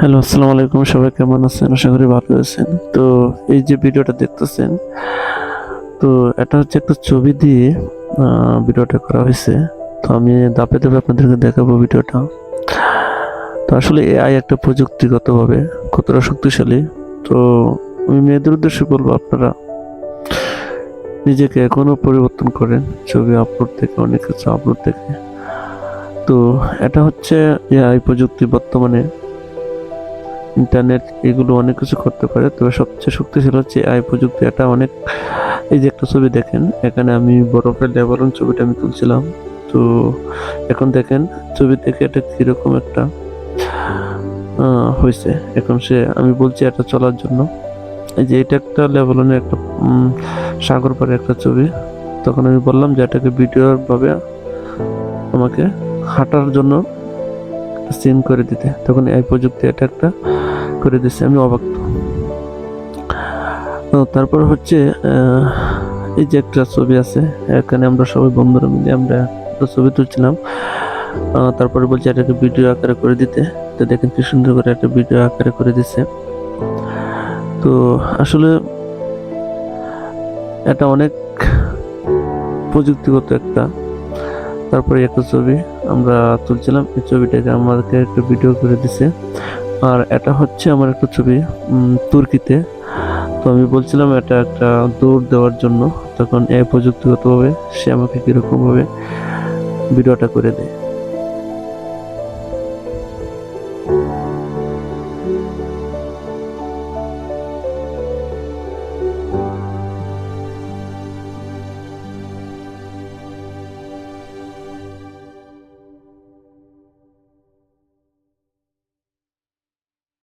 Hello, আসসালামু আলাইকুম, সবাই কেমন আছেন? আশা করি ভালো আছেন। তো এই যে ভিডিওটা দেখতেছেন, তো এটা হচ্ছে একটা ছবি দিয়ে ভিডিওটা করা হয়েছে। তো আমি দাপে দাপে আপনাদেরকে দেখাবো ভিডিওটা। তো আসলে এআই একটা প্রযুক্তিগতভাবে কতটা শক্তিশালী। তো আমি মেয়েদের উদ্দেশ্যে বলব, আপনারা নিজেকে এখনও পরিবর্তন করেন। ছবি আপলোড থেকে অনেক কিছু আপলোড থেকে তো এটা হচ্ছে এআই প্রযুক্তি বর্তমানে ইন্টারনেট এগুলো অনেক কিছু করতে পারে। তবে সবচেয়ে শক্তিশালী হচ্ছে আই প্রযুক্তি। এটা অনেক, এই যে একটা ছবি দেখেন, এখানে আমি বরফের লেবারন ছবিটা আমি তুলছিলাম। তো এখন দেখেন, ছবি থেকে এটা কীরকম একটা হয়েছে। এখন সে, আমি বলছি এটা চলার জন্য। এই যে এটা একটা লেবালনের একটা সাগর পাড়ে একটা ছবি। তখন আমি বললাম যে এটাকে ভিডিওর ভাবে আমাকে হাঁটার জন্য সিন করে দিতে। তখন এই প্রযুক্তি একটা করে দিচ্ছে আমি অবাক তো। তারপর হচ্ছে এই যে একটা ছবি আছে, এখানে আমরা সবাই বন্ধুরা মিলে আমরা একটা ছবি তুলছিলাম। তারপরে বলছে এটাকে ভিডিও আকারে করে দিতে। তো দেখেন কি সুন্দর করে একটা ভিডিও আকারে করে দিচ্ছে তো আসলে এটা অনেক প্রযুক্তিগত একটা, তারপরে একটা ছবি। আমরা তুলছিলাম এই ছবিটাকে, আমাদেরকে একটু ভিডিও করে দিছে। আর এটা হচ্ছে আমার একটা ছবি তুর্কিতে। তো আমি বলছিলাম এটা একটা দৌড় দেওয়ার জন্য, তখন এ প্রযুক্তিগতভাবে সে আমাকে কীরকমভাবে ভিডিওটা করে দেয়।